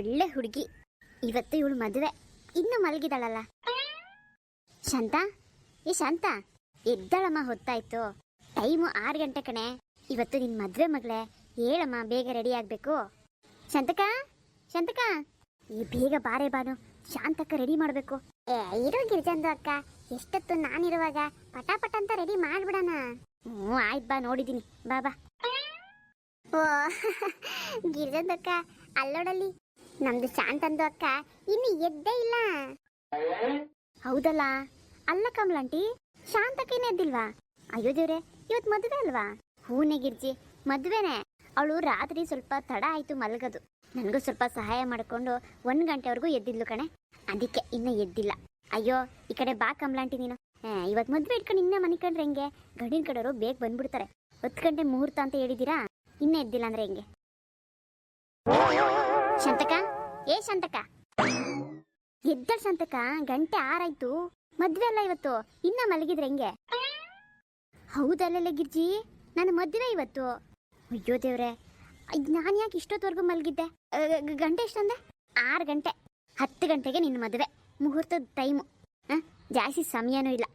ಒಳ್ಳೆ ಹುಡುಗಿ. ಇವತ್ತು ಇವಳು ಮದುವೆ. ಇನ್ನು ಮಲಗಿದಾಳಲ್ಲ. ಶಾಂತ? ಏ ಶಾಂತ? ಎದ್ದಾಳಮ್ಮ ಹೊತ್ತಾಯ್ತು. ಟೈಮು ಆರು ಗಂಟೆ ಕಣೆ. ಇವತ್ತು ನಿನ್ನ ಮದುವೆ ಮಗಳೇ. ಹೇಳಮ್ಮ, ಬೇಗ ರೆಡಿ ಆಗಬೇಕು. ಶಾಂತಕ ಶಾಂತಕ ಈ ಬೇಗ ಬಾರೆ ಬಾನು. ಶಾಂತಕ್ಕ ರೆಡಿ ಮಾಡಬೇಕು. ಏ, ಇರೋ ಗಿರ್ಜಂದು ಅಕ್ಕ. ಎಷ್ಟೊತ್ತು ನಾನಿರುವಾಗ ಪಟ ಪಟ ಅಂತ ರೆಡಿ ಮಾಡ್ಬಿಡಣ. ಹ್ಞೂ, ಆಯ್ತು ಬಾ, ನೋಡಿದ್ದೀನಿ. ಬಾ ಬಾ. ಓ ಗಿರ್ಜಂದಕ್ಕ ಅಲ್ಲೋಡಲ್ಲಿ. ನಮ್ದು ಶಾಂತಂದು ಅಕ್ಕ. ಇನ್ನು ಎದ್ದೇ ಇಲ್ಲ. ಹೌದಲ್ಲ? ಅಲ್ಲ ಕಮಲಂಟಿ ಶಾಂತಕ್ಕೇನೆ ಎದ್ದಿಲ್ವಾ? ಅಯ್ಯೋ ದೇವ್ರೆ ಇವತ್ತು ಮದುವೆ ಅಲ್ವಾ? ಹೂನೆ ಗಿರ್ಜಿ, ಮದ್ವೆನೆ. ಅವಳು ರಾತ್ರಿ ಸ್ವಲ್ಪ ತಡ ಆಯ್ತು ಮಲಗದು. ನನಗೂ ಸ್ವಲ್ಪ ಸಹಾಯ ಮಾಡಿಕೊಂಡು ಒಂದು ಗಂಟೆವರೆಗೂ ಎದ್ದಿದ್ಲು ಕಣೆ. ಅದಕ್ಕೆ ಇನ್ನೂ ಎದ್ದಿಲ್ಲ. ಅಯ್ಯೋ, ಈ ಕಡೆ ಬಾ ಕಮಲಾಂಟಿ ನೀನು. ಇವತ್ತು ಮದುವೆ ಇಟ್ಕೊಂಡು ಇನ್ನೂ ಮನೆ ಕಂಡ್ರೆ ಹೆಂಗೆ? ಗಂಡಿನ ಕಡೆಯವರು ಬೇಗ ಬಂದ್ಬಿಡ್ತಾರೆ. ಹತ್ತು ಗಂಟೆ ಮುಹೂರ್ತ ಅಂತ ಹೇಳಿದ್ದೀರಾ? ಇನ್ನೂ ಎದ್ದಿಲ್ಲ ಅಂದ್ರೆ ಹೆಂಗೆ? ಶಾಂತಕ? ಏ ಶಂತಕ? ಎದ್ದಳ್ ಶಂತಕ, ಗಂಟೆ ಆರಾಯ್ತು. ಮದ್ವೆ ಅಲ್ಲ ಇವತ್ತು, ಇನ್ನ ಮಲಗಿದ್ರೆ ಹೆಂಗೆ? ಹೌದಲ್ಲ ಗಿರ್ಜಿ ನನ್ನ ಮದ್ವೆ ಇವತ್ತು. ಅಯ್ಯೋ ದೇವ್ರೆ ನಾನು ಯಾಕೆ ಇಷ್ಟೊತ್ತವರೆಗೂ ಮಲಗಿದ್ದೆ? ಗಂಟೆ ಎಷ್ಟಂದೆ? ಆರು ಗಂಟೆ. ಹತ್ತು ಗಂಟೆಗೆ ನಿನ್ನ ಮದುವೆ. ಮುಹೂರ್ತದ ಟೈಮು. ಜಾಸ್ತಿ ಸಮಯನೂ ಇಲ್ಲ.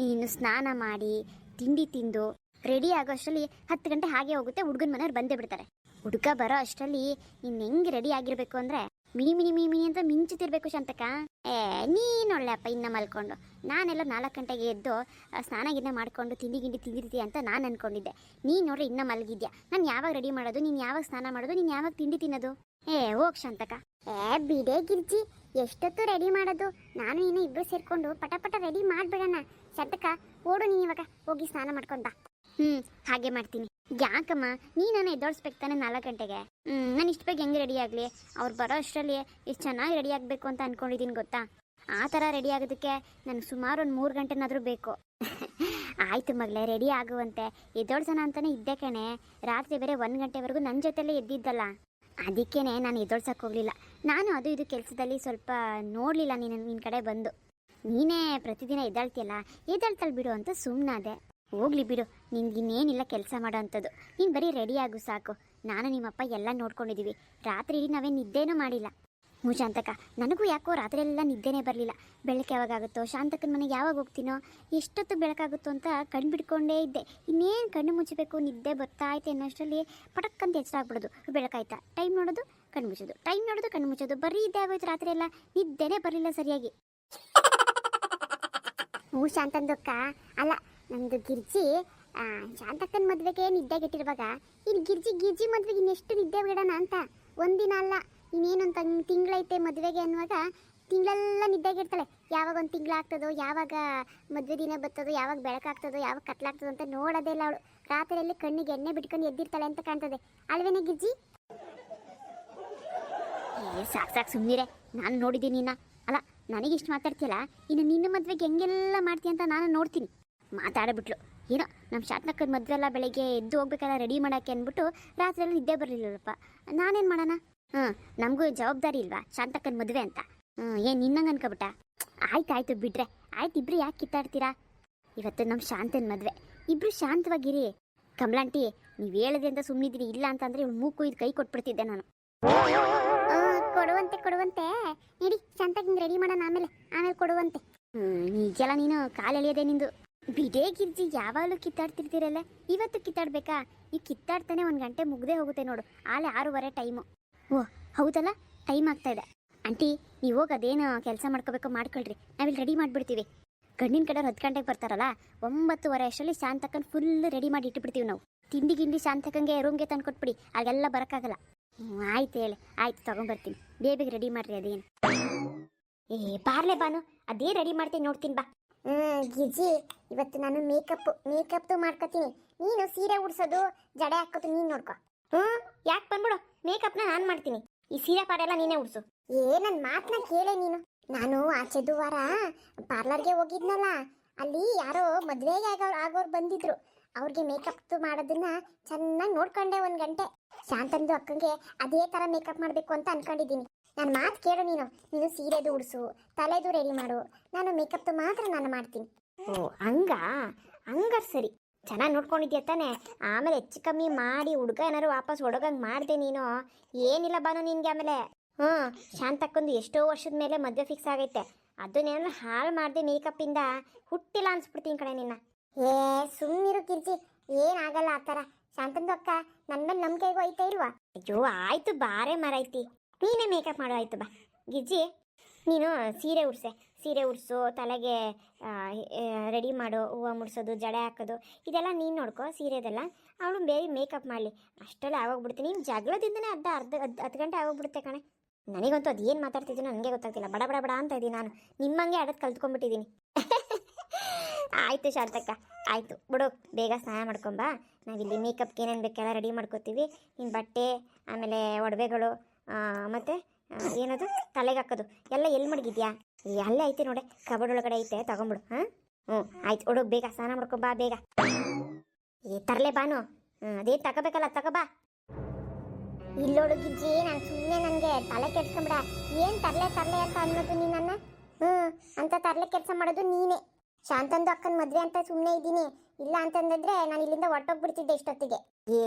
ನೀನು ಸ್ನಾನ ಮಾಡಿ, ತಿಂಡಿ ತಿಂದು ರೆಡಿ ಆಗೋಷ್ಟರಲ್ಲಿ ಹತ್ತು ಗಂಟೆ ಹಾಗೆ ಹೋಗುತ್ತೆ, ಹುಡುಗನ ಮನೆಯವ್ರು ಬಂದೇ ಬಿಡ್ತಾರೆ. ಹುಡುಗ ಬರೋ ಅಷ್ಟರಲ್ಲಿ ಇನ್ ಹೆಂಗ್ ರೆಡಿ ಆಗಿರ್ಬೇಕು ಅಂದ್ರೆ ಮಿನಿ ಮಿನಿ ಮಿನಿ ಮಿನಿ ಅಂತ ಮಿಂಚುತ್ತಿರ್ಬೇಕು ಶಾಂತಕ ಏ ನೀನೊಳ್ಳೆಪ್ಪ ಇನ್ನ ಮಲ್ಕೊಂಡು. ನಾನೆಲ್ಲ ನಾಲ್ಕು ಗಂಟೆಗೆ ಎದ್ದು ಸ್ನಾನ ಗಿನ್ನ ಮಾಡ್ಕೊಂಡು ತಿಂಡಿ ಗಿಂಡಿ ತಿಂದಿರ್ತೀಯ ಅಂತ ನಾನು ಅನ್ಕೊಂಡಿದ್ದೆ. ನೀನು ನೋಡ್ರಿ ಇನ್ನ ಮಲಗಿದ್ಯಾ. ನಾನು ಯಾವಾಗ ರೆಡಿ ಮಾಡೋದು? ನೀನು ಯಾವಾಗ ಸ್ನಾನ ಮಾಡೋದು? ನೀನು ಯಾವಾಗ ತಿಂಡಿ ತಿನ್ನೋದು? ಏ, ಹೋಗ್ ಶಾಂತಕ ಏ, ಬಿಡೆ ಗಿರ್ಜಿ, ಎಷ್ಟೊತ್ತು ರೆಡಿ ಮಾಡೋದು? ನಾನು ನೀನು ಇಬ್ರು ಸೇರ್ಕೊಂಡು ಪಟ ಪಟ ರೆಡಿ ಮಾಡ್ಬಿಡೋಣ. ಶಾಂತಕ ಓಡು ನೀನು ಇವಾಗ. ಹೋಗಿ ಸ್ನಾನ ಮಾಡ್ಕೊಂಡ್ ಹ್ಮ್, ಹಾಗೆ ಮಾಡ್ತೀನಿ. ಯಾಕಮ್ಮ? ನೀ ನಾನು ಎದ್ದೋಡ್ಸ್ಬೇಕು ತಾನೆ ನಾಲ್ಕು ಗಂಟೆಗೆ? ನಾನು ಇಷ್ಟು ಬೇಗ ಹೆಂಗೆ ರೆಡಿ ಆಗಲಿ? ಅವ್ರು ಬರೋ ಅಷ್ಟರಲ್ಲಿ ಎಷ್ಟು ಚೆನ್ನಾಗಿ ರೆಡಿ ಆಗಬೇಕು ಅಂತ ಅನ್ಕೊಂಡಿದ್ದೀನಿ ಗೊತ್ತಾ? ಆ ಥರ ರೆಡಿ ಆಗೋದಕ್ಕೆ ನನಗೆ ಸುಮಾರು ಒಂದು ಮೂರು ಗಂಟೆನಾದರೂ ಬೇಕು. ಆಯ್ತು ಮಗಳೇ ರೆಡಿ ಆಗುವಂತೆ. ಎದ್ದೋಡ್ಸೋಣ ಅಂತಾನೆ ಇದ್ದೆ ಕಣೆ. ರಾತ್ರಿ ಬೇರೆ ಒಂದು ಗಂಟೆವರೆಗೂ ನನ್ನ ಜೊತೆಲೇ ಎದ್ದಿದ್ದಲ್ಲ. ಅದಕ್ಕೇನೆ ನಾನು ಎದ್ದೋಡ್ಸಕ್ಕೆ ಹೋಗಲಿಲ್ಲ. ನಾನು ಅದು ಇದು ಕೆಲಸದಲ್ಲಿ ಸ್ವಲ್ಪ ನೋಡಲಿಲ್ಲ ನೀನು ನಿನ್ನ ಕಡೆ ಬಂದು. ನೀನೇ ಪ್ರತಿದಿನ ಎದ್ದಾಳ್ತಿಯಲ್ಲ? ಎದ್ದಾಳ್ತಲ್ ಬಿಡು ಅಂತ ಸುಮ್ಮನಾದೆ ಹೋಗ್ಲಿ ಬಿಡು ನಿನ್ಗಿನ್ನೇನಿಲ್ಲ ಕೆಲಸ ಮಾಡೋ ಅಂಥದ್ದು. ನೀನು ಬರೀ ರೆಡಿ ಆಗು ಸಾಕು. ನಾನು ನಿಮ್ಮಪ್ಪ ಎಲ್ಲ ನೋಡ್ಕೊಂಡಿದ್ದೀವಿ ರಾತ್ರಿ ಇಡೀ ನಾವೇನು ನಿದ್ದೆನೂ ಮಾಡಿಲ್ಲ. ಹ್ಞೂ ಶಾಂತಕ ನನಗೂ ಯಾಕೋ ರಾತ್ರಿ ಎಲ್ಲ ನಿದ್ದೆನೇ ಬರಲಿಲ್ಲ. ಬೆಳಕು ಯಾವಾಗಾಗುತ್ತೋ ಶಾಂತಕನ ಮನೆಗೆ ಯಾವಾಗ ಹೋಗ್ತೀನೋ ಎಷ್ಟೊತ್ತು ಬೆಳಕಾಗುತ್ತೋ ಅಂತ ಕಣ್ಣು ಬಿಡ್ಕೊಂಡೇ ಇದ್ದೆ. ಇನ್ನೇನು ಕಣ್ಣು ಮುಚ್ಚಬೇಕು ನಿದ್ದೆ ಬರ್ತಾಯ್ತೆ ಅನ್ನೋಷ್ಟರಲ್ಲಿ ಪಟಕ್ಕಂತ ಎಚ್ಚರ ಆಗ್ಬಿಡೋದು ಬೆಳಕಾಯ್ತಾ? ಟೈಮ್ ನೋಡೋದು ಕಣ್ಣು ಮುಚ್ಚೋದು. ಟೈಮ್ ನೋಡೋದು ಕಣ್ಣು ಮುಚ್ಚೋದು. ಬರೀ ಇದ್ದೇ ಆಗೋಯ್ತು ರಾತ್ರಿ ಎಲ್ಲ ನಿದ್ದೆನೇ ಬರಲಿಲ್ಲ ಸರಿಯಾಗಿ. ಹ್ಞೂ ಶಾಂತಂದಕ್ಕ ಅಲ್ಲ ನಮ್ದು ಗಿರ್ಜಿ ಶಾಂತಕ್ಕನ ಮದ್ವೆಗೆ ನಿದ್ದೆ ಗೆಟ್ಟಿರುವಾಗ ಇನ್ನು ಗಿರ್ಜಿ ಗಿರ್ಜಿ ಮದ್ವೆಗೆ ಇನ್ನೆಷ್ಟು ನಿದ್ದೆ ಬಿಡೋಣ ಅಂತ ಒಂದಿನ ಅಲ್ಲ, ಇನ್ನೇನು ಅಂತ ತಿಂಗಳೈತೆ ಮದುವೆಗೆ ಅನ್ನುವಾಗ, ತಿಂಗಳೆಲ್ಲ ನಿದ್ದೆಗಿರ್ತಾಳೆ ಯಾವಾಗ ಒಂದು ತಿಂಗಳಾಗ್ತದೋ ಯಾವಾಗ ಮದುವೆ ದಿನ ಬರ್ತದೋ, ಯಾವಾಗ ಬೆಳಕಾಗ್ತದೋ ಯಾವಾಗ ಕತ್ಲಾಗ್ತದೋ ಅಂತ ನೋಡೋದೇ ಇಲ್ಲ ಅವಳು. ರಾತ್ರಿಯಲ್ಲಿ ಕಣ್ಣಿಗೆ ಎಣ್ಣೆ ಬಿಟ್ಕೊಂಡು ಎದ್ದಿರ್ತಾಳೆ ಅಂತ ಕಾಣ್ತದೆ. ಅಲ್ವೇನೆ ಗಿರ್ಜಿ? ಏ, ಸಾಕು ಸಾಕು ಸುಮ್ಮನಿರೆ ನಾನು ನೋಡಿದ್ದೀನಿ ಅಲ್ಲ, ನನಗಿಷ್ಟು ಮಾತಾಡ್ತೀಯಲ್ಲ, ಇನ್ನು ನಿನ್ನ ಮದುವೆಗೆ ಹೆಂಗೆಲ್ಲ ಮಾಡ್ತೀಯ ಅಂತ ನಾನು ನೋಡ್ತೀನಿ. ಮಾತಾಡ್ಬಿಟ್ಲು. ಏನೋ ನಮ್ಮ ಶಾಂತಕನ್ ಮದುವೆ ಎಲ್ಲ ಬೆಳಗ್ಗೆ ಎದ್ದು ಹೋಗ್ಬೇಕಲ್ಲ ರೆಡಿ ಮಾಡೋಕ್ಕೆ ಅಂದ್ಬಿಟ್ಟು ರಾತ್ರಿ ಎಲ್ಲ ನಿದ್ದೆ ಬರಲಿಲ್ಲಪ್ಪ ನಾನೇನು ಮಾಡೋಣ? ಹ್ಞೂ ನಮಗೂ ಜವಾಬ್ದಾರಿ ಇಲ್ವಾ ಶಾಂತಕ್ಕನ ಮದುವೆ ಅಂತ? ಹ್ಞೂ ಏನು ನಿನ್ನಂಗೆ ಅನ್ಕೊಬಿಟ್ಟ? ಆಯ್ತು ಆಯ್ತು ಬಿಡ್ರೆ. ಆಯ್ತು, ಇಬ್ರು ಯಾಕೆ ಕಿತ್ತಾಡ್ತೀರಾ? ಇವತ್ತು ನಮ್ಮ ಶಾಂತನ ಮದುವೆ. ಇಬ್ರು ಶಾಂತವಾಗಿರಿ. ಕಮಲಾಂಟಿ ನೀವು ಹೇಳಿದೆ ಅಂತ ಸುಮ್ಮನಿದ್ದೀರಿ ಇಲ್ಲ ಅಂತಂದ್ರೆ ಮೂಕು ಇದು ಕೈ ಕೊಟ್ಬಿಡ್ತಿದ್ದೆ ನಾನು. ಕೊಡುವಂತೆ ಕೊಡುವಂತೆ. ನೀಡಿ ಶಾಂತಾಗಿ ರೆಡಿ ಮಾಡೋಣ ಆಮೇಲೆ ಆಮೇಲೆ ಕೊಡುವಂತೆ. ಹ್ಞೂ ನಿಜಲ್ಲ ನೀನು ಕಾಲು ಎಳೆಯದೆ ನಿಂದು. ಬಿಡೇ ಗಿರ್ಜಿ ಯಾವಾಗಲೂ ಕಿತ್ತಾಡ್ತಿರ್ತೀರಲ್ಲ? ಇವತ್ತು ಕಿತ್ತಾಡ್ಬೇಕಾ? ಈ ಕಿತ್ತಾಡ್ತಾನೆ ಒಂದು ಗಂಟೆ ಮುಗ್ದೇ ಹೋಗುತ್ತೆ ನೋಡು. ಆಲೆ ಆರೂವರೆ ಟೈಮು ಓ, ಹೌದಲ್ಲ? ಟೈಮ್ ಆಗ್ತಾ ಇದೆ. ಆಂಟಿ ನೀವು ಹೋಗಿ ಅದೇನು ಕೆಲಸ ಮಾಡ್ಕೋಬೇಕೋ ಮಾಡ್ಕೊಳ್ರಿ. ನಾವಿಲ್ಲಿ ರೆಡಿ ಮಾಡಿಬಿಡ್ತೀವಿ. ಗಂಡಿನ ಕಡೆ ಹತ್ತು ಗಂಟೆಗೆ ಬರ್ತಾರಲ್ಲ, ಒಂಬತ್ತುವರೆ ಅಷ್ಟರಲ್ಲಿ ಶಾಂತಕ್ಕನ್ ಫುಲ್ ರೆಡಿ ಮಾಡಿ ಇಟ್ಬಿಡ್ತೀವಿ ನಾವು. ತಿಂಡಿ ಗಿಂಡಿ ಶಾಂತಕ್ಕಂಗೆ ರೂಮ್ಗೆ ತಂದು ಕೊಟ್ಬಿಡಿ ಆಗೆಲ್ಲ ಬರೋಕ್ಕಾಗಲ್ಲ. ಹ್ಞೂ ಆಯ್ತು ಹೇಳಿ. ಆಯ್ತು, ತಗೊಂಬರ್ತೀನಿ. ಬೇಬಿಗೆ ರೆಡಿ ಮಾಡ್ರಿ ಅದೇನು. ಏ, ಬಾರ್ಲೆ ಬಾನು. ಅದೇ ರೆಡಿ ಮಾಡ್ತೀನಿ ನೋಡ್ತೀನಿ ಬಾ ಹ್ಮ್ ಗಿಜಿ ಇವತ್ತು ನಾನು ಮೇಕಪ್ ಮೇಕಪ್ ಮಾಡ್ಕೋತೀನಿ. ನೀನು ಸೀರೆ ಉಡ್ಸೋದು, ಜಡೆ ಹಾಕೋದು ನೀನು ನೋಡ್ಕೊ. ಹ್ಮ್, ಯಾಕೆ ಬಂದ್ಬಿಡು? ಮೇಕಪ್ನ ನಾನು ಮಾಡ್ತೀನಿ. ಈ ಸೀರೆ ಪಾಡೆಲ್ಲ ನೀನೇ ಉಡ್ಸು. ಏ ನನ್ನ ಮಾತನ್ನ ಕೇಳೆ ನೀನು. ನಾನು ಆಚೆದು ವಾರ ಪಾರ್ಲರ್ಗೆ ಹೋಗಿದ್ನಲ್ಲ. ಅಲ್ಲಿ ಯಾರೋ ಮದುವೆಗೆ ಆಗೋರು ಆಗೋರು ಬಂದಿದ್ರು. ಅವ್ರಿಗೆ ಮೇಕಪ್ ಮಾಡೋದನ್ನ ಚೆನ್ನಾಗಿ ನೋಡ್ಕೊಂಡೆ ಒಂದು ಗಂಟೆ. ಶಾಂತಂದು ಅಕ್ಕಂಗೆ ಅದೇ ಥರ ಮೇಕಪ್ ಮಾಡಬೇಕು ಅಂತ ಅನ್ಕೊಂಡಿದ್ದೀನಿ. ನನ್ನ ಮಾತು ಕೇಳು ನೀನು. ನೀನು ಸೀರೆದು ಉಡಿಸು, ತಲೆದು ರೆಡಿ ಮಾಡು. ನಾನು ಮೇಕಪ್ದು ಮಾತ್ರ ನಾನು ಮಾಡ್ತೀನಿ. ಓ, ಹಂಗ? ಹಂಗಾರ್ ಸರಿ. ಚೆನ್ನಾಗಿ ನೋಡ್ಕೊಂಡಿದ್ಯಾ ತಾನೆ? ಆಮೇಲೆ ಹೆಚ್ಚು ಕಮ್ಮಿ ಮಾಡಿ ಹುಡುಗ ಏನಾರು ವಾಪಸ್ ಹೊಡೋಗಂಗೆ ಮಾಡಿದೆ ನೀನು. ಏನಿಲ್ಲ ಬಾನು ನಿನ್ಗೆ ಆಮೇಲೆ. ಹ್ಞೂ, ಶಾಂತಕ್ಕೊಂದು ಎಷ್ಟೋ ವರ್ಷದ ಮೇಲೆ ಮದುವೆ ಫಿಕ್ಸ್ ಆಗೈತೆ. ಅದನ್ನೇನಾದ್ರು ಹಾಳು ಮಾಡದೆ ಮೇಕಪ್ಪಿಂದ ಹುಟ್ಟಿಲ್ಲ ಅನ್ಸ್ಬಿಡ್ತೀನಿ ಕಣೆ ನಿನ್ನ. ಏ ಸುಮ್ಮನಿರು ಕಿರ್ಚಿ. ಏನಾಗಲ್ಲ ಆ ಥರ. ಶಾಂತಂದು ಅಕ್ಕ ನನ್ನ ಮೇಲೆ ನಂಬಿಕೆಗೂ ಐತೆ ಇಲ್ವಾ? ಅಯ್ಯೋ, ಆಯ್ತು, ಬಾರೇ ಮರೈತಿ ನೀನೇ ಮೇಕಪ್ ಮಾಡೋ, ಆಯ್ತು ಬಾ. ಗಿಜ್ಜಿ ನೀನು ಸೀರೆ ಉಡ್ಸೆ. ಸೀರೆ ಉಡ್ಸು, ತಲೆಗೆ ರೆಡಿ ಮಾಡು, ಹೂವು ಮುಡ್ಸೋದು, ಜಡೆ ಹಾಕೋದು, ಇದೆಲ್ಲ ನೀನು ನೋಡ್ಕೋ, ಸೀರೆದೆಲ್ಲ. ಅವಳು ಬೇರೆ ಮೇಕಪ್ ಮಾಡಲಿ. ಅಷ್ಟರಲ್ಲಿ ಆಗೋಗ್ಬಿಡ್ತೀನಿ. ನೀನು ಜಗಳದಿಂದನೇ ಅರ್ಧ ಅರ್ಧ ಹತ್ತು ಗಂಟೆ ಆಗೋಗ್ಬಿಡುತ್ತೆ ಕಣೆ. ನನಗಂತೂ ಅದು ಏನು ಮಾತಾಡ್ತಿದ್ದೀನಿ ನನಗೆ ಗೊತ್ತಾಗ್ತಿಲ್ಲ. ಬಡ ಬಡ ಬಡ ಅಂತ ಇದ್ದೀನಿ ನಾನು. ನಿಮ್ಮಂಗೆ ಆಡೋದು ಕಲ್ತ್ಕೊಂಡ್ಬಿಟ್ಟಿದ್ದೀನಿ ಆಯಿತು ಶಾರ್ತಕ್ಕ ಆಯಿತು. ಬಿಡು, ಬೇಗ ಸ್ನಾನ ಮಾಡ್ಕೊಂಬಾ ನಾವಿಲ್ಲಿ ಮೇಕಪ್ಗೆ ಏನೇನು ಬೇಕೆಲ್ಲ ರೆಡಿ ಮಾಡ್ಕೋತೀವಿ. ನಿನ್ನ ಬಟ್ಟೆ, ಆಮೇಲೆ ಒಡವೆಗಳು ಮತ್ತು ಏನದು? ತಲೆಗೆ ಹಾಕೋದು. ಎಲ್ಲ ಎಲ್ಲಿ ಮಡಗಿದ್ಯಾ? ಅಲ್ಲೇ ಐತೆ ನೋಡಿ. ಕಬಡ್ ಒಳಗಡೆ ಐತೆ, ತಗೊಂಬಿಡು, ಹಾಂ? ಹ್ಞೂ, ಆಯ್ತು ಹುಡುಗ ಬೇಗ, ಸ್ನಾನ ಮಾಡ್ಕೊಂಬಾ ಬೇಗ. ಏ, ತರಲೆ ಬಾನು. ಹ್ಞೂ ಅದೇ ತಗೋಬೇಕಲ್ಲ ತಗೋಬಾ ಇಲ್ಲೋಡು ಗಿಜ್ಜಿ, ನಾನು ಸುಮ್ಮನೆ ನನಗೆ ತಲೆ ಕೆಡ್ಸ್ಕೊಂಬಿಡ. ಏನು ತರಲೆ ತರಲೆ ಅಂತ ಅನ್ನೋದು ನೀನನ್ನ? ಹ್ಞೂ, ಅಂತ ತರಲೆ ಕೆಲಸ ಮಾಡೋದು ನೀನೇ. ಶಾಂತಂದು ಅಕ್ಕನ ಮದುವೆ ಅಂತ ಸುಮ್ಮನೆ ಇದ್ದೀನಿ. ಇಲ್ಲ ಅಂತಂದ್ರೆ ನಾನು ಇಲ್ಲಿಂದ ಹೊರಟೋಗ್ಬಿಡ್ತಿದ್ದೆ ಇಷ್ಟೊತ್ತಿಗೆ. ಏ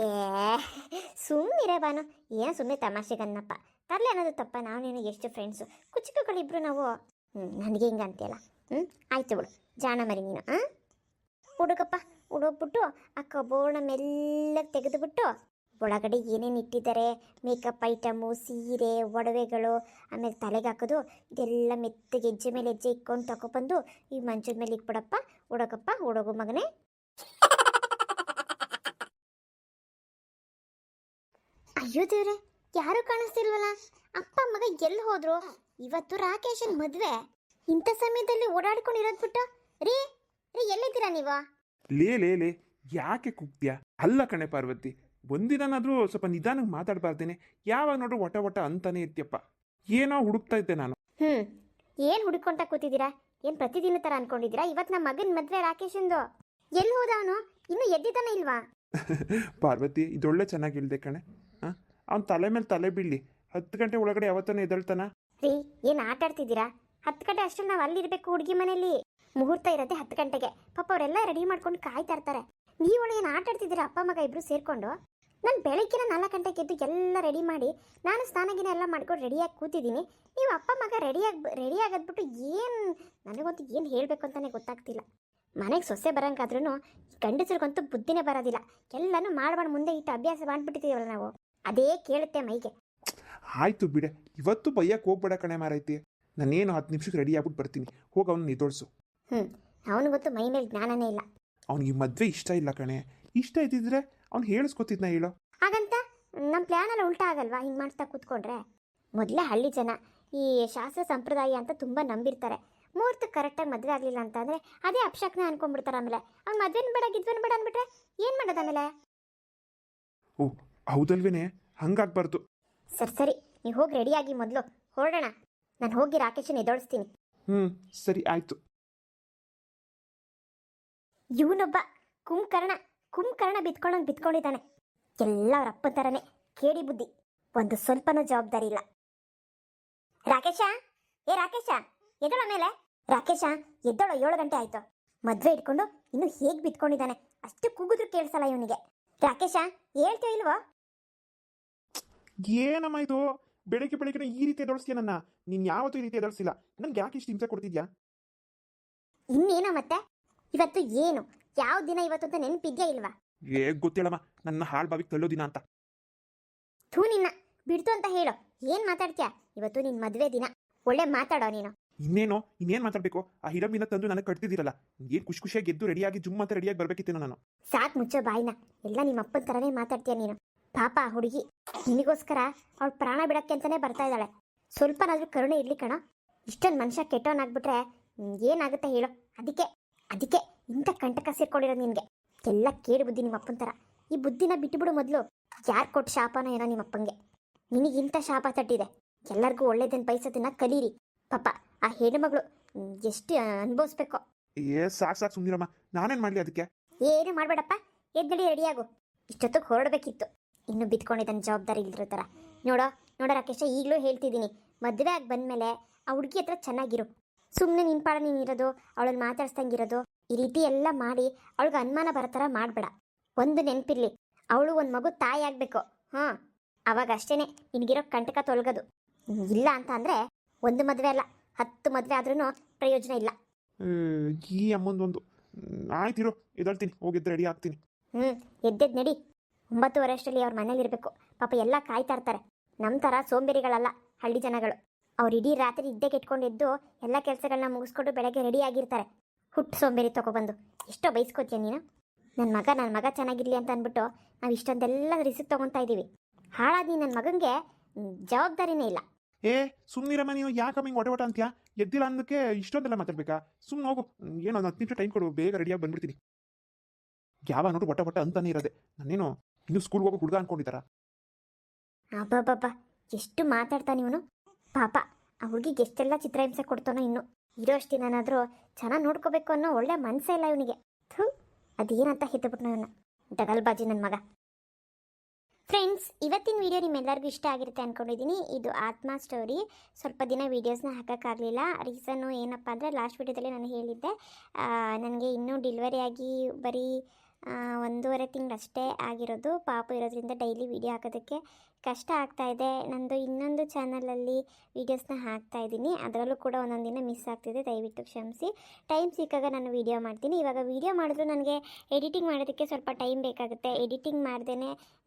ಸುಮ್ಮನೆ ಬಾನು ಏನು ಸುಮ್ಮನೆ ತಮಾಷೆಗನ್ನಪ್ಪ ತರಲೆ ಅನ್ನೋದು ತಪ್ಪ? ನಾವು ನೀನು ಎಷ್ಟು ಫ್ರೆಂಡ್ಸು ಕುಚಿಕುಗಳಿಬ್ರು ನಾವು. ಹ್ಞೂ ನನಗೆ ಹಿಂಗೆ ಅಂತೀಯಲ್ಲ. ಹ್ಞೂ ಆಯ್ತು ಬಿಡು. ಜಾಣ ಮರಿ ನೀನು ಹಾಂ ಹುಡುಗಪ್ಪ, ಹುಡುಗ್ಬಿಟ್ಟು ಆ ಕಬೋರ್ಣ ಮೆಲ್ಲಗೆ ತೆಗೆದುಬಿಟ್ಟು ಒಳಗಡೆ ಏನೇನು ಇಟ್ಟಿದ್ದಾರೆ? ಮೇಕಪ್ ಐಟಮು ಸೀರೆ, ಒಡವೆಗಳು, ಆಮೇಲೆ ತಲೆಗೆ ಹಾಕೋದು, ಇದೆಲ್ಲ ಮೆತ್ತಗೆ ಹೆಜ್ಜೆ ಮೇಲೆ ಹೆಜ್ಜೆ ಇಕ್ಕೊಂಡು ತಗೊಬಂದು ಈ ಮಂಚದ ಮೇಲೆ ಇಕ್ಬಿಡಪ್ಪ ಹುಡುಗಪ್ಪ, ಹುಡುಗು ಮಗನೇ. ಅಯ್ಯೋ ದೇವ್ರೆ, ಯಾರು ಕಾಣಿಸ್ತಿಲ್ವಲ್ಲ? ಅಪ್ಪ, ಮಗ ಎಲ್ಲಿ ಹೋದ್ರು? ಇವತ್ತು ರಾಕೇಶನ್ ಮದ್ವೆ. ಇಂಥ ಸಮಯದಲ್ಲಿ ಓಡಾಡ್ಕೊಂಡು ಬಿಟ್ಟು. ರೀ ರೀ, ಎಲ್ಲಿದ್ದೀರಾ ನೀವು? ಲೇ ಲೇ ಲೇ, ಯಾಕೆ ಕುಗ್ತ್ಯಾ ಅಲ್ಲ ಕಣೆ ಪಾರ್ವತಿ ಒಂದಿನಾದ್ರೂ ಸ್ವಲ್ಪ ನಿಧಾನಕ್ಕೆ ಮಾತಾಡಬಾರ್ದೇನೆ. ಯಾವಾಗ ನೋಡ್ರು ಒಟ ಒಟ ಅಂತಾನೆ ಇರ್ತೀಯಪ್ಪ ಏನೋ ಹುಡುಕ್ತಾ ಇದ್ದೆ ನಾನು. ಹ್ಮ್ ಏನ್ ಹುಡುಕೊಂಡ ಕೂತಿದ್ದೀರಾ? ಏನ್ ಪ್ರತಿದಿನ ತರ ಅನ್ಕೊಂಡಿದ್ದೀರಾ? ಇವತ್ ನಮ್ಮ ಮಗನ ಮದ್ವೆ ರಾಕೇಶಂದು. ಎಲ್ಲಿ ಹೋದ ಅವನು? ಇನ್ನು ಎದ್ದಿದ್ದಾನೆ ಇಲ್ವಾ? ಪಾರ್ವತಿ ಇದೊಳ್ಳೆ ಚೆನ್ನಾಗಿ ಇಲ್ದೆ ಕಣೆ ಅವ್ನ ತಲೆ ಮೇಲೆ ತಲೆ ಬೀಳಿ ಹತ್ತು ಗಂಟೆ ಒಳಗಡೆ ಯಾವತ್ತಾನೆ ಎದಳ್ತಾನ ರೀ ಏನ್ ಆಟ ಆಡ್ತಿದ್ದೀರಾ? ಹತ್ತು ಗಂಟೆ ಅಷ್ಟು ನಾವು ಅಲ್ಲಿರ್ಬೇಕು ಹುಡುಗಿ ಮನೆಯಲ್ಲಿ. ಮುಹೂರ್ತ ಇರತ್ತೆ ಹತ್ತು ಗಂಟೆಗೆ. ಪಾಪ ಅವರೆಲ್ಲ ರೆಡಿ ಮಾಡ್ಕೊಂಡು ಕಾಯ್ತಾ ಇರ್ತಾರೆ. ನೀವಳು ಏನು ಆಟ ಆಡ್ತಿದ್ದೀರಾ? ಅಪ್ಪ ಮಗ ಇಬ್ಬರು ಸೇರಿಕೊಂಡು? ನಾನು ಬೆಳಗ್ಗಿನ ನಾಲ್ಕು ಗಂಟೆಗೆ ಎದ್ದು ಎಲ್ಲ ರೆಡಿ ಮಾಡಿ ನಾನು ಸ್ನಾನಗಿನ ಎಲ್ಲ ಮಾಡ್ಕೊಂಡು ರೆಡಿಯಾಗಿ ಕೂತಿದ್ದೀನಿ. ನೀವು ಅಪ್ಪ ಮಗ ರೆಡಿಯಾಗಿ ರೆಡಿ ಆಗೋದ್ಬಿಟ್ಟು ಏನು ನನಗಂತೂ ಏನು ಹೇಳಬೇಕು ಅಂತಲೇ ಗೊತ್ತಾಗ್ತಿಲ್ಲ. ಮನೆಗೆ ಸೊಸೆ ಬರೋಂಗಾದ್ರೂ ಗಂಡಸರಿಗಂತೂ ಬುದ್ಧಿನೇ ಬರೋದಿಲ್ಲ. ಎಲ್ಲನೂ ಮಾಡ್ಬಾರ್ದು ಮುಂದೆ ಇಟ್ಟು ಅಭ್ಯಾಸ ಮಾಡಿಬಿಟ್ಟಿದ್ದೀವಲ್ಲ ನಾವು. ಅದೇ ಕೇಳುತ್ತೆ ಮೈಗೆ. ಆಯಿತು ಬಿಡೆ ಇವತ್ತು ಬೈಯಕ್ಕೆ ಹೋಗ್ಬೇಡ ಕಣೆ ಮಾರೈತಿ. ನಾನೇನು ಹತ್ತು ನಿಮಿಷಕ್ಕೆ ರೆಡಿ ಆಗ್ಬಿಟ್ಟು ಬರ್ತೀನಿ. ಹೋಗಿ ಅವನು ನಿದೋಡ್ಸು ಹ್ಞೂ ಅವನಿಗೊತ್ತು ಮೈ ಮೇಲೆ ಜ್ಞಾನನೇ ಇಲ್ಲ. ಅವ್ನಿಗೆ ಮದ್ವೆ ಇಷ್ಟ ಇಲ್ಲ ಕಣೆ. ಇಷ್ಟ ಇದ್ದಿದ್ರೆ ಅವ್ನು ಹೇಳಿಸ್ಕೊತಿದ್ನ ಹೇಳೋ. ಹಾಗಂತ ನಮ್ಮ ಪ್ಲ್ಯಾನ್ ಎಲ್ಲ ಉಲ್ಟಾ ಆಗಲ್ವಾ? ಹಿಂಗೆ ಮಾಡ್ತಾ ಕೂತ್ಕೊಂಡ್ರೆ? ಮೊದಲೇ ಹಳ್ಳಿ ಜನ ಈ ಶಾಸ್ತ್ರ ಸಂಪ್ರದಾಯ ಅಂತ ತುಂಬ ನಂಬಿರ್ತಾರೆ. ಮುಹೂರ್ತಕ್ಕೆ ಕರೆಕ್ಟಾಗಿ ಮದುವೆ ಆಗಲಿಲ್ಲ ಅಂತಂದರೆ ಅದೇ ಅಪ್ಶಕ್ನ ಅನ್ಕೊಂಡ್ಬಿಡ್ತಾರೆ ಆಮೇಲೆ. ಅವ್ನು ಮದ್ವೆನ ಬೇಡ ಗಿದ್ವನ್ ಬೇಡ ಅಂದ್ಬಿಟ್ರೆ ಏನು ಮಾಡೋದು ಆಮೇಲೆ? ಓ ಹೌದಲ್ವೇನೆ? ಹಂಗಾಗ್ಬಾರ್ದು. ಸರಿ ಸರಿ. ನೀವು ಹೋಗಿ ರೆಡಿಯಾಗಿ ಮೊದಲು ಹೊರಡೋಣ ನಾನು ಹೋಗಿ ರಾಕೇಶನ್ ಎದೋಳಿಸ್ತೀನಿ. ಹ್ಞೂ ಸರಿ ಆಯಿತು. ಇವನೊಬ್ಬ ಕುಂಕರ್ಣ ಕುಂಕರ್ಣ ಬಿತ್ಕೊಳ್ಳೋಂಗೆ ಬಿತ್ಕೊಂಡಿದ್ದಾನೆ. ಎಲ್ಲ ಅಪ್ಪ ಅಪ್ಪನ ಥರನೇ ಕೇಡಿ ಬುದ್ಧಿ. ಒಂದು ಸ್ವಲ್ಪನೂ ಜವಾಬ್ದಾರಿ ಇಲ್ಲ. ರಾಕೇಶ? ಏ ರಾಕೇಶ ಎದ್ದಳ ಮೇಲೆ ರಾಕೇಶ ಎದ್ದೋಳ ಏಳು ಗಂಟೆ ಆಯ್ತು. ಮದ್ವೆ ಇಟ್ಕೊಂಡು ಇನ್ನು ಹೇಗೆ ಬಿತ್ಕೊಂಡಿದ್ದಾನೆ? ಅಷ್ಟು ಕೂಗಿದ್ರು ಕೇಳಿಸಲ್ಲ ಇವನಿಗೆ. ರಾಕೇಶ ಹೇಳ್ತೀಯ ಇಲ್ವೋ? ಏನಮ್ಮ ಇದು? ಬೆಳಿಗ್ಗೆ ಬೆಳಿಗ್ಗೆ ಈ ರೀತಿ ಎದೊಳಿಸ್ತೀಯ ನನ್ನ? ನೀನು ಯಾವತ್ತೂ ಈ ರೀತಿ ಎದೊಳಿಸಿಲ್ಲ ನನ್ಗೆ ಯಾಕೆ ಇಷ್ಟು ಹಿಂಸೆ ಕೊಡ್ತಿದ್ಯಾ? ಇನ್ನೇನೋ ಮತ್ತೆ? ಇವತ್ತು ಏನು? ಯಾವ ದಿನ ಇವತ್ತು ಅಂತ ನೆನಪಿದ್ಯಾ ಇಲ್ವಾ? ಹೇಗ್ ಗೊತ್ತಿಲ್ಲಮ್ಮ. ನನ್ನ ಹಾಳ್ ಬಾವಿಗೆ ತಳ್ಳೋ ದಿನ ಅಂತ. ಥೂ ನಿನ್ನ. ಬಿಡ್ತು ಅಂತ ಹೇಳು. ಏನ್ ಮಾತಾಡ್ತೀಯ? ಇವತ್ತು ನಿನ್ ಮದ್ವೆ ದಿನ. ಒಳ್ಳೆ ಮಾತಾಡೋ ನೀನು. ಇನ್ನೇನೋ? ಇನ್ನೇನ್ ಮಾತಾಡ್ಬೇಕು? ಆ ಹಿರಮಿನ ತಂದು ನನಗೆ ಕಟ್ತಿದ್ದೀರಲ್ಲ. ಏನ್ ಖುಷಿ ಖುಷಿಯಾಗಿ ಗೆದ್ದು ರೆಡಿಯಾಗಿ ಜುಮ್ ಅಂತ ರೆಡಿಯಾಗಿ ಬರಬೇಕಿತ್ತು ನಾನು. ಸಾಕ್ ಮುಚ್ಚೋ ಬಾಯಿನ. ಎಲ್ಲ ನಿಮ್ಮ ಅಪ್ಪನ ತರನೇ ಮಾತಾಡ್ತೀಯ ನೀನು. ಪಾಪ ಆ ಹುಡುಗಿ. ನಿನಗೋಸ್ಕರ ಅವಳು ಪ್ರಾಣ ಬಿಡಕ್ಕೆ ಅಂತಾನೆ ಬರ್ತಾ ಇದ್ದಾಳೆ. ಸ್ವಲ್ಪನಾದ್ರೂ ಕರುಣೆ ಇರ್ಲಿ ಕಣ. ಇಷ್ಟೊಂದು ಮನುಷ್ಯ ಕೆಟ್ಟವನಾಗ್ಬಿಟ್ರೆ ಏನಾಗುತ್ತೆ ಹೇಳು? ಅದಕ್ಕೆ. ಅದಕ್ಕೆ ಇಂಥ ಕಂಟಕ ಸೇರ್ಕೊಂಡಿರೋದು ನಿನಗೆ. ಎಲ್ಲ ಕೇಳಿ ಬುದ್ಧಿ ನಿಮ್ಮ ಅಪ್ಪನ ಥರ. ಈ ಬುದ್ಧಿನ ಬಿಟ್ಟುಬಿಡು ಮೊದಲು. ಯಾರು ಕೊಟ್ಟು ಶಾಪನ ಏನೋ ನಿಮ್ಮ ಅಪ್ಪಂಗೆ ನಿನಗಿಂಥ ಶಾಪ ತಟ್ಟಿದೆ. ಎಲ್ಲರಿಗೂ ಒಳ್ಳೇದನ್ನು ಬಯಸೋದನ್ನ ಕಲೀರಿ. ಪಾಪ ಆ ಹೆಣ್ಣುಮಗಳು ಎಷ್ಟು ಅನುಭವಿಸ್ಬೇಕು. ಏ ಸಾಕು ಸಾಕು ಸುಮ್ಮನಿರಮ್ಮ ನಾನೇನು ಮಾಡಲಿ ಅದಕ್ಕೆ? ಏನು ಮಾಡಬೇಡಪ್ಪ. ಎದ್ದಡಿ ರೆಡಿಯಾಗು. ಇಷ್ಟೊತ್ತಿಗೆ ಹೊರಡಬೇಕಿತ್ತು. ಇನ್ನು ಬಿತ್ಕೊಂಡಿದ್ದಾನೆ ಜವಾಬ್ದಾರಿ ಇಲ್ದಿರೋ ಥರ. ನೋಡೋ ನೋಡೋ ರಾಕೇಶ ಈಗಲೂ ಹೇಳ್ತಿದ್ದೀನಿ. ಮದುವೆ ಆಗಿ ಬಂದಮೇಲೆ ಆ ಹುಡುಗಿ ಹತ್ರ ಚೆನ್ನಾಗಿರು. ಸುಮ್ಮನೆ ನಿನ್ನ ಪಾಡ ನೀನು ಇರೋದು ಅವಳನ್ನ ಮಾತಾಡ್ಸ್ದಂಗಿರೋದು ಈ ರೀತಿ ಎಲ್ಲ ಮಾಡಿ ಅವಳಿಗೆ ಅನುಮಾನ ಬರೋ ಥರ ಮಾಡಬೇಡ. ಒಂದು ನೆನಪಿರ್ಲಿ ಅವಳು ಒಂದು ಮಗು ತಾಯಿ ಆಗಬೇಕು ಹಾಂ? ಅವಾಗ ಅಷ್ಟೇ ನಿನಗಿರೋ ಕಂಟಕ ತೊಲಗೋದು ಇಲ್ಲ ಅಂತ ಅಂದರೆ ಒಂದು ಮದುವೆ ಅಲ್ಲ ಹತ್ತು ಮದುವೆ ಆದ್ರೂ ಪ್ರಯೋಜನ ಇಲ್ಲ. ಹ್ಮ್ ಈ ಅಮ್ಮಂದೊಂದು. ಆಯ್ತಿರೋ ಇದಳ್ತೀನಿ ಹೋಗಿದ್ದು ರೆಡಿ ಆಗ್ತೀನಿ. ಹ್ಞೂ ಎದ್ದೆದ್ದು ನಡಿ. ಒಂಬತ್ತುವರೆ ಅಷ್ಟರಲ್ಲಿ ಅವ್ರ ಮನೇಲಿ ಇರಬೇಕು ಪಾಪ ಎಲ್ಲ ಕಾಯ್ತಾ ಇರ್ತಾರೆ. ನಮ್ಮ ಥರ ಸೋಂಬೇರಿಗಳಲ್ಲ ಹಳ್ಳಿ ಜನಗಳು. ಅವ್ರು ಇಡೀ ರಾತ್ರಿ ಇದ್ದೇ ಕೆಟ್ಕೊಂಡು ಎದ್ದು ಎಲ್ಲ ಕೆಲಸಗಳನ್ನ ಮುಗಿಸ್ಕೊಂಡು ಬೆಳಗ್ಗೆ ರೆಡಿ ಆಗಿರ್ತಾರೆ. ಹುಟ್ಟು ಸೋಂಬೇರಿ ತೊಗೊಬಂದು ಎಷ್ಟೋ ಬೈಸ್ಕೋತೀಯ ನೀನು? ನನ್ನ ಮಗ ನನ್ನ ಮಗ ಚೆನ್ನಾಗಿರಲಿ ಅಂತ ಅಂದ್ಬಿಟ್ಟು ನಾವು ಇಷ್ಟೊಂದೆಲ್ಲ ರಿಸ್ಕ್ ತೊಗೊತಾ ಇದ್ದೀವಿ ಹಾಳಾದ ನನ್ನ ಮಗನಿಗೆ ಜವಾಬ್ದಾರಿನೇ ಇಲ್ಲ. ಏ ಸುಮ್ಮನಿರಮ್ಮ ನೀವು ಯಾಕಮ್ಮ ಹಿಂಗೆ ಒಟ ಒಟ ಅಂತ್ಯಾ? ಎದ್ದಿಲ್ಲ ಅಂದಕ್ಕೆ ಇಷ್ಟೊಂದೆಲ್ಲ ಮಾತಾಡ್ಬೇಕಾ? ಸುಮ್ಮನೆ ಹೋಗು. ಏನೋ ಒಂದು ಹತ್ತು ನಿಮಿಷ ಟೈಮ್ ಕೊಡು ಬೇಗ ರೆಡಿಯಾಗಿ ಬಂದ್ಬಿಡ್ತೀನಿ. ಯಾವಾಗ ನೋಡು ಒಟ ಒಟ ಅಂತಾನೆ ಇರೋದೆ. ನಾನೇನು ಇನ್ನೂ ಸ್ಕೂಲ್ಗೆ ಹೋಗೋ ಹುಡುಗ ಅನ್ಕೊಂಡಿದ್ದಾರ? ಅಬ್ಬಬ್ಬಬ್ಬ ಎಷ್ಟು ಮಾತಾಡ್ತಾನೆ ಇವನು ಪಾಪ ಆ ಹುಡುಗಿಗೆ ಎಷ್ಟೆಲ್ಲ ಚಿತ್ರಹಿಂಸೆ ಕೊಡ್ತಾನೋ ಇನ್ನು. ಇರೋ ಅಷ್ಟು ನಾನಾದರೂ ಚೆನ್ನಾಗಿ ನೋಡ್ಕೋಬೇಕು ಅನ್ನೋ ಒಳ್ಳೆ ಮನಸ್ಸೇ ಇಲ್ಲ ಇವನಿಗೆ. ಥೂ, ಅದೇನಂತ ನನ್ನ ಇವನ್ನ ಡಗಲ್ಬಾಜಿ ನನ್ನ ಮಗ. ಫ್ರೆಂಡ್ಸ್, ಇವತ್ತಿನ ವಿಡಿಯೋ ನಿಮ್ಮೆಲ್ಲರಿಗೂ ಇಷ್ಟ ಆಗಿರುತ್ತೆ ಅಂದ್ಕೊಂಡಿದ್ದೀನಿ ಇದು ಆತ್ಮ ಸ್ಟೋರಿ. ಸ್ವಲ್ಪ ದಿನ ವೀಡಿಯೋಸ್ನ ಹಾಕೋಕ್ಕಾಗಲಿಲ್ಲ. ರೀಸನ್ನು ಏನಪ್ಪ ಅಂದರೆ ಲಾಸ್ಟ್ ವೀಡಿಯೋದಲ್ಲಿ ನಾನು ಹೇಳಿದ್ದೆ. ನನಗೆ ಇನ್ನೂ ಡೆಲಿವರಿ ಆಗಿ ಬರೀ ಒಂದೂವರೆ ತಿಂಗಳಷ್ಟೇ ಆಗಿರೋದು. ಪಾಪ ಇರೋದ್ರಿಂದ ಡೈಲಿ ವೀಡಿಯೋ ಹಾಕೋದಕ್ಕೆ ಕಷ್ಟ ಆಗ್ತಾ ಇದೆ. ನಂದು ಇನ್ನೊಂದು ಚಾನಲಲ್ಲಿ ವೀಡಿಯೋಸ್ನ ಹಾಕ್ತಾ ಇದ್ದೀನಿ. ಅದರಲ್ಲೂ ಕೂಡ ಒಂದೊಂದು ದಿನ ಮಿಸ್ ಆಗ್ತಿದೆ. ದಯವಿಟ್ಟು ಕ್ಷಮಿಸಿ. ಟೈಮ್ ಸಿಕ್ಕಾಗ ನಾನು ವೀಡಿಯೋ ಮಾಡ್ತೀನಿ. ಇವಾಗ ವೀಡಿಯೋ ಮಾಡಿದ್ರು ನನಗೆ ಎಡಿಟಿಂಗ್ ಮಾಡೋದಕ್ಕೆ ಸ್ವಲ್ಪ ಟೈಮ್ ಬೇಕಾಗುತ್ತೆ. ಎಡಿಟಿಂಗ್ ಮಾಡ್ದೇ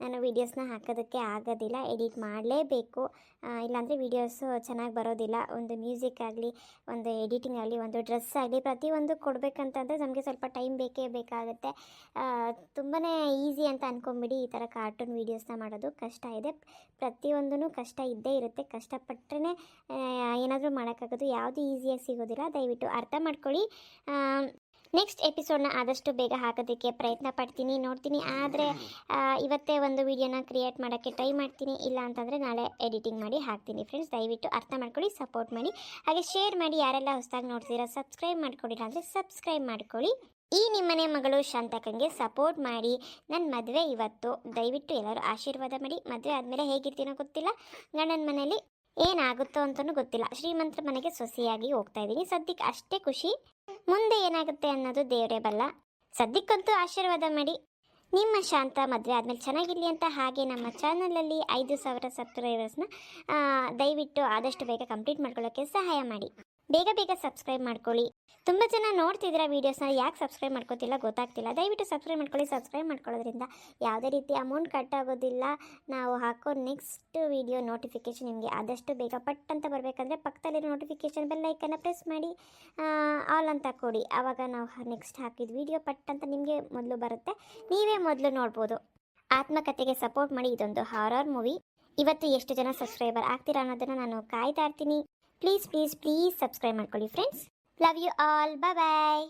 ನಾನು ವೀಡಿಯೋಸ್ನ ಹಾಕೋದಕ್ಕೆ ಆಗೋದಿಲ್ಲ. ಎಡಿಟ್ ಮಾಡಲೇಬೇಕು. ಇಲ್ಲಾಂದರೆ ವೀಡಿಯೋಸು ಚೆನ್ನಾಗಿ ಬರೋದಿಲ್ಲ. ಒಂದು ಮ್ಯೂಸಿಕ್ ಆಗಲಿ, ಒಂದು ಎಡಿಟಿಂಗ್ ಆಗಲಿ, ಒಂದು ಡ್ರೆಸ್ ಆಗಲಿ, ಪ್ರತಿಯೊಂದು ಕೊಡಬೇಕಂತಂದರೆ ನಮಗೆ ಸ್ವಲ್ಪ ಟೈಮ್ ಬೇಕೇ ಬೇಕಾಗುತ್ತೆ. ತುಂಬಾ ಈಸಿ ಅಂತ ಅಂದ್ಕೊಂಬಿಡಿ ಈ ಥರ ಕಾರ್ಟೂನ್ ವೀಡಿಯೋಸ್ನ ಮಾಡೋದು ಕಷ್ಟ ಇದೆ. ಪ್ರತಿಯೊಂದೂ ಕಷ್ಟ ಇದ್ದೇ ಇರುತ್ತೆ. ಕಷ್ಟಪಟ್ಟರೆ ಏನಾದರೂ ಮಾಡೋಕ್ಕಾಗೋದು ಯಾವುದು ಈಸಿಯಾಗಿ ಸಿಗೋದಿಲ್ಲ. ದಯವಿಟ್ಟು ಅರ್ಥ ಮಾಡ್ಕೊಳ್ಳಿ. ನೆಕ್ಸ್ಟ್ ಎಪಿಸೋಡ್ನ ಆದಷ್ಟು ಬೇಗ ಹಾಕೋದಕ್ಕೆ ಪ್ರಯತ್ನ ಪಡ್ತೀನಿ, ನೋಡ್ತೀನಿ. ಆದರೆ ಇವತ್ತೇ ಒಂದು ವಿಡಿಯೋನ ಕ್ರಿಯೇಟ್ ಮಾಡೋಕ್ಕೆ ಟ್ರೈ ಮಾಡ್ತೀನಿ. ಇಲ್ಲ ಅಂತಂದರೆ ನಾಳೆ ಎಡಿಟಿಂಗ್ ಮಾಡಿ ಹಾಕ್ತೀನಿ ಫ್ರೆಂಡ್ಸ್ ದಯವಿಟ್ಟು ಅರ್ಥ ಮಾಡ್ಕೊಳ್ಳಿ ಸಪೋರ್ಟ್ ಮಾಡಿ. ಹಾಗೆ ಶೇರ್ ಮಾಡಿ, ಯಾರೆಲ್ಲ ಹೊಸದಾಗಿ ನೋಡ್ತೀರಾ ಸಬ್ಸ್ಕ್ರೈಬ್ ಮಾಡ್ಕೊಂಡಿಲ್ಲ ಅಂದರೆ ಸಬ್ಸ್ಕ್ರೈಬ್ ಮಾಡ್ಕೊಳ್ಳಿ. ಈ ನಿಮ್ಮನೆ ಮಗಳು ಶಾಂತಕಂಗೆ ಸಪೋರ್ಟ್ ಮಾಡಿ ನನ್ನ ಮದುವೆ ಇವತ್ತು. ದಯವಿಟ್ಟು ಎಲ್ಲರೂ ಆಶೀರ್ವಾದ ಮಾಡಿ. ಮದುವೆ ಆದಮೇಲೆ ಹೇಗಿರ್ತೀನೋ ಗೊತ್ತಿಲ್ಲ. ಗಂಡನ ಮನೆಯಲ್ಲಿ ಏನಾಗುತ್ತೋ ಅಂತಲೂ ಗೊತ್ತಿಲ್ಲ. ಶ್ರೀಮಂತರ ಮನೆಗೆ ಸೊಸೆಯಾಗಿ ಹೋಗ್ತಾ ಇದ್ದೀನಿ. ಸದ್ಯಕ್ಕೆ ಅಷ್ಟೇ ಖುಷಿ. ಮುಂದೆ ಏನಾಗುತ್ತೆ ಅನ್ನೋದು ದೇವರೇ ಬಲ್ಲ. ಸದ್ಯಕ್ಕಂತೂ ಆಶೀರ್ವಾದ ಮಾಡಿ. ನಿಮ್ಮ ಶಾಂತ ಮದುವೆ ಆದಮೇಲೆ ಚೆನ್ನಾಗಿರಲಿ ಅಂತ ಹಾಗೆ ನಮ್ಮ ಚಾನಲಲ್ಲಿ ಐದು ಸಾವಿರ ಸಬ್ಸ್ಕ್ರೈಬರ್ಸ್ನ ದಯವಿಟ್ಟು ಆದಷ್ಟು ಬೇಗ ಕಂಪ್ಲೀಟ್ ಮಾಡ್ಕೊಳ್ಳೋಕ್ಕೆ ಸಹಾಯ ಮಾಡಿ. ಬೇಗ ಬೇಗ ಸಬ್ಸ್ಕ್ರೈಬ್ ಮಾಡ್ಕೊಳ್ಳಿ. ತುಂಬ ಜನ ನೋಡ್ತಿದ್ದೀರಾ ವೀಡಿಯೋಸ್ನ ಯಾಕೆ ಸಬ್ಸ್ಕ್ರೈಬ್ ಮಾಡ್ಕೋತಿಲ್ಲ ಗೊತ್ತಾಗ್ತಿಲ್ಲ. ದಯವಿಟ್ಟು ಸಬ್ಸ್ಕ್ರೈಬ್ ಮಾಡ್ಕೊಳ್ಳಿ. ಸಬ್ಸ್ಕ್ರೈಬ್ ಮಾಡ್ಕೊಳ್ಳೋದ್ರಿಂದ ಯಾವುದೇ ರೀತಿ ಅಮೌಂಟ್ ಕಟ್ ಆಗೋದಿಲ್ಲ. ನಾವು ಹಾಕೋ ನೆಕ್ಸ್ಟ್ ವೀಡಿಯೋ ನೋಟಿಫಿಕೇಷನ್ ನಿಮಗೆ ಆದಷ್ಟು ಬೇಗ ಪಟ್ ಅಂತ ಬರಬೇಕಂದ್ರೆ ಪಕ್ಕದಲ್ಲಿರೋ ನೋಟಿಫಿಕೇಷನ್ ಬೆಲ್ ಐಕನ್ನ ಪ್ರೆಸ್ ಮಾಡಿ ಆಲ್ ಅಂತ ಕೊಡಿ. ಆವಾಗ ನಾವು ನೆಕ್ಸ್ಟ್ ಹಾಕಿದ ವಿಡಿಯೋ ಪಟ್ ಅಂತ ನಿಮಗೆ ಮೊದಲು ಬರುತ್ತೆ. ನೀವೇ ಮೊದಲು ನೋಡ್ಬೋದು. ಆತ್ಮಕಥೆಗೆ ಸಪೋರ್ಟ್ ಮಾಡಿ ಇದೊಂದು ಹಾರರ್ ಮೂವಿ ಇವತ್ತು ಎಷ್ಟು ಜನ ಸಬ್ಸ್ಕ್ರೈಬರ್ ಆಗ್ತೀರಾ ಅನ್ನೋದನ್ನು ನಾನು ಕಾಯ್ತಾ ಇರ್ತೀನಿ. ಪ್ಲೀಸ್ ಪ್ಲೀಸ್ ಪ್ಲೀಸ್ ಸಬ್ಸ್ಕ್ರೈಬ್ ಮಾಡ್ಕೊಳ್ಳಿ friends love you all bye bye